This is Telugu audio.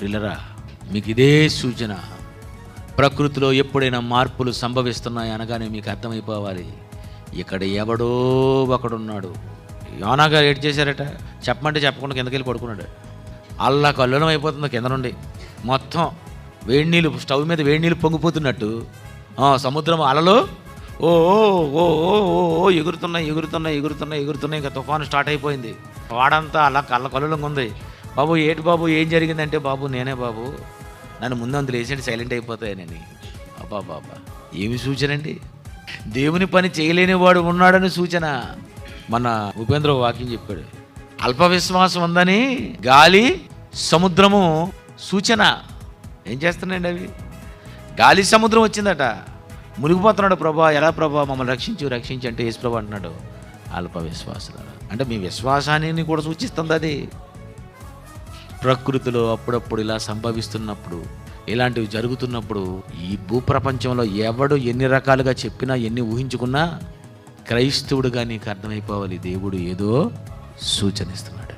పిల్లరా మీకు ఇదే సూచన. ప్రకృతిలో ఎప్పుడైనా మార్పులు సంభవిస్తున్నాయి అనగానే మీకు అర్థమైపోవాలి. ఇక్కడ ఎవడో ఒకడున్నాడు. యోనా గారు ఏడు చేశారట? చెప్పమంటే చెప్పకుండా కిందకి వెళ్ళి పడుకున్నాడు. అల్లా కల్లోలం అయిపోతుంది కింద నుండి. మొత్తం వేడి నీళ్ళు స్టవ్ మీద వేడి నీళ్ళు పొంగిపోతున్నట్టు. సముద్రం అలలు. ఓ ఓ ఓ ఓ ఓ ఓ ఎగురుతున్నాయి ఎగురుతున్నాయి ఎగురుతున్నాయి ఎగురుతున్నాయి. ఇంకా తుఫాను స్టార్ట్ అయిపోయింది. వాడంతా అలా కళ్ళ కల్లులంగా ఉంది. బాబు ఏటి బాబు ఏం జరిగిందంటే బాబు నేనే బాబు. నన్ను ముందందులు వేసేయండి సైలెంట్ అయిపోతాయనని అబ్బా బాబా ఏమి సూచన అండి? దేవుని పని చేయలేని వాడు ఉన్నాడని సూచన. మన ఉపేంద్ర వాక్యం చెప్పాడు. అల్ప విశ్వాసం ఉందని గాలి సముద్రము సూచన. ఏం చేస్తున్నాయండి అవి? గాలి సముద్రం వచ్చిందట. మునిగిపోతున్నాడు ప్రభా ఎలా ప్రభా? మమ్మల్ని రక్షించు రక్షించు అంటే యేసు ప్రభా అంటున్నాడు. అల్ప విశ్వాసులు అంటే మీ విశ్వాసాన్ని కూడా సూచిస్తుంది అది. ప్రకృతిలో అప్పుడప్పుడు ఇలా సంభవిస్తున్నప్పుడు ఇలాంటివి జరుగుతున్నప్పుడు ఈ భూప్రపంచంలో ఎవడు ఎన్ని రకాలుగా చెప్పినా ఎన్ని ఊహించుకున్నా క్రైస్తవుడుగా నీకు అర్థమైపోవాలి. దేవుడు ఏదో సూచనిస్తున్నాడు.